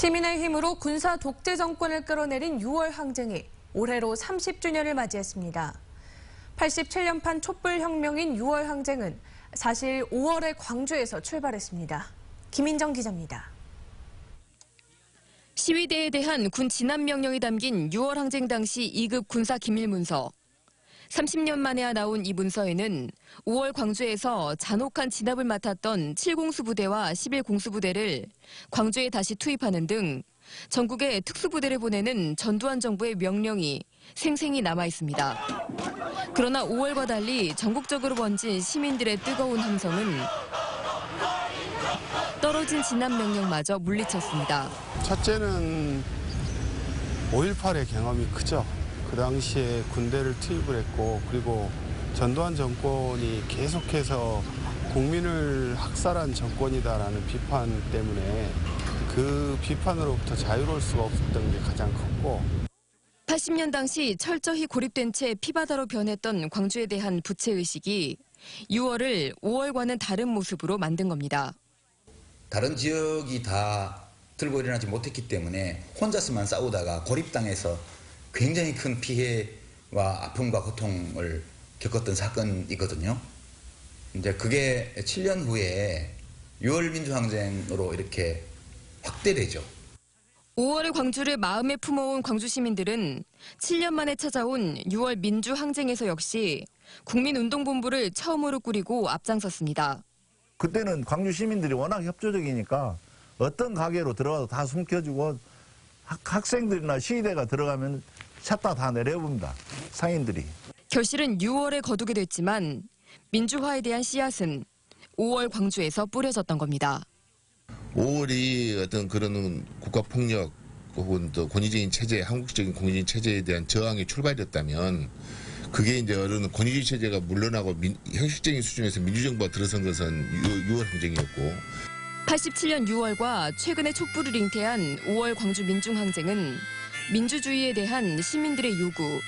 시민의 힘으로 군사 독재 정권을 끌어내린 6월 항쟁이 올해로 30주년을 맞이했습니다. 87년판 촛불혁명인 6월 항쟁은 사실 5월에 광주에서 출발했습니다. 김인정 기자입니다. 시위대에 대한 군 진압 명령이 담긴 6월 항쟁 당시 2급 군사 기밀 문서. 30년 만에야 나온 이 문서에는 5월 광주에서 잔혹한 진압을 맡았던 7공수 부대와 11공수 부대를 광주에 다시 투입하는 등 전국에 특수부대를 보내는 전두환 정부의 명령이 생생히 남아 있습니다. 그러나 5월과 달리 전국적으로 번진 시민들의 뜨거운 함성은 떨어진 진압 명령마저 물리쳤습니다. 첫째는 5.18의 경험이 크죠. 그 당시에 군대를 투입을 했고 그리고 전두환 정권이 계속해서 국민을 학살한 정권이다라는 비판 때문에 그 비판으로부터 자유로울 수가 없었던 게 가장 컸고 80년 당시 철저히 고립된 채 피바다로 변했던 광주에 대한 부채의식이 6월을 5월과는 다른 모습으로 만든 겁니다. 다른 지역이 다 들고 일어나지 못했기 때문에 혼자서만 싸우다가 고립당해서 굉장히 큰 피해와 아픔과 고통을 겪었던 사건이거든요. 이제 그게 7년 후에 6월 민주항쟁으로 이렇게 확대되죠. 5월의 광주를 마음에 품어온 광주 시민들은 7년 만에 찾아온 6월 민주항쟁에서 역시 국민운동본부를 처음으로 꾸리고 앞장섰습니다. 그때는 광주 시민들이 워낙 협조적이니까 어떤 가게로 들어가도 다 숨겨주고 학, 학생들이나 시위대가 들어가면 샷다 다 내려봅니다. 상인들이. 결실은 6월에 거두게 됐지만 민주화에 대한 씨앗은 5월 광주에서 뿌려졌던 겁니다. 5월이 어떤 그런 국가 폭력 혹은 또 권위적인 체제, 한국적인 권위적인 체제에 대한 저항의 출발이었다면 그게 이제 어느 권위주의 체제가 물러나고 민- 형식적인 수준에서 민주정부가 들어선 것은 6월 항쟁이었고 87년 6월과 최근에 촛불을 잉태한 5월 광주 민중항쟁은 민주주의에 대한 시민들의 요구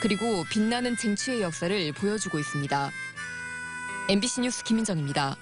그리고 빛나는 쟁취의 역사를 보여주고 있습니다. MBC 뉴스 김민정입니다.